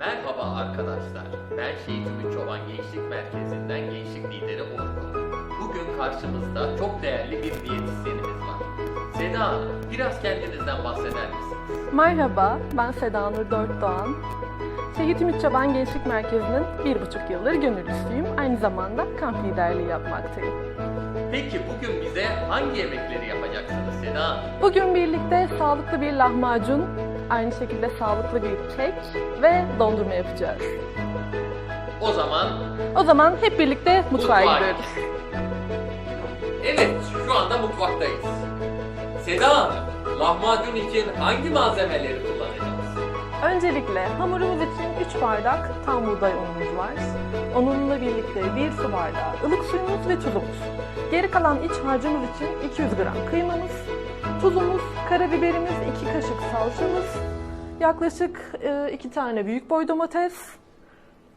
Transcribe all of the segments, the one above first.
Merhaba arkadaşlar. Ben Şehit Ümit Çoban Gençlik Merkezi'nden gençlik lideri Orkun. Bugün karşımızda çok değerli bir diyetisyenimiz var. Seda Hanım, biraz kendinizden bahseder misiniz? Merhaba, ben Seda Nur Dört Doğan. Şehit Ümit Çoban Gençlik Merkezi'nin bir buçuk yıldır gönüllüsüyüm. Aynı zamanda kamp liderliği yapmaktayım. Peki bugün bize hangi yemekleri yapacaksınız Seda Hanım? Bugün birlikte sağlıklı bir lahmacun, aynı şekilde sağlıklı bir kek ve dondurma yapacağız. O zaman O zaman hep birlikte mutfağa Mutfağa gidiyoruz. evet şu anda mutfaktayız. Seda Hanım, lahmacun için hangi malzemeleri kullanacağız? Öncelikle hamurumuz için 3 bardak tam buğday unumuz var. Onunla birlikte 1 su bardağı ılık suyumuz ve tuzumuz. Geri kalan iç harcımız için 200 gram kıymamız, tuzumuz, karabiberimiz, 2 kaşık salçamız, yaklaşık 2 tane büyük boy domates,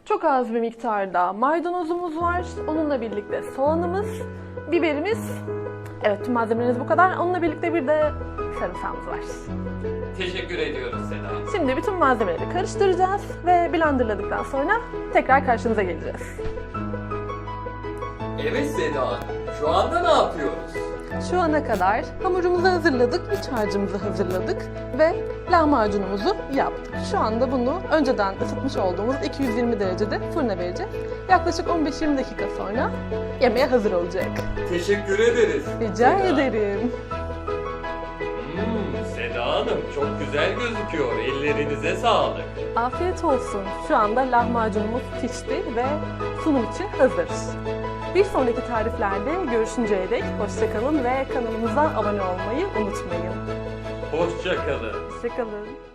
çok az bir miktarda maydanozumuz var. Onunla birlikte soğanımız, biberimiz, evet tüm malzemelerimiz bu kadar. Onunla birlikte bir de sarımsağımız var. Teşekkür ediyoruz Seda. Şimdi bütün malzemeleri karıştıracağız ve blenderladıktan sonra tekrar karşınıza geleceğiz. Evet Seda şu anda ne yapıyoruz? Şu ana kadar hamurumuzu hazırladık, iç harcımızı hazırladık ve lahmacunumuzu yaptık. Şu anda bunu önceden ısıtmış olduğumuz 220 derecede fırına vereceğiz. Yaklaşık 15-20 dakika sonra yemeğe hazır olacak. Teşekkür ederiz. Rica Seda. ederim. Hmm, Seda Hanım çok güzel gözüküyor. Ellerinize sağlık. Afiyet olsun. Şu anda lahmacunumuz pişti ve sunum için hazır. Bir sonraki tariflerde görüşünceye dek hoşçakalın ve kanalımıza abone olmayı unutmayın. Hoşça kalın. Hoşçakalın.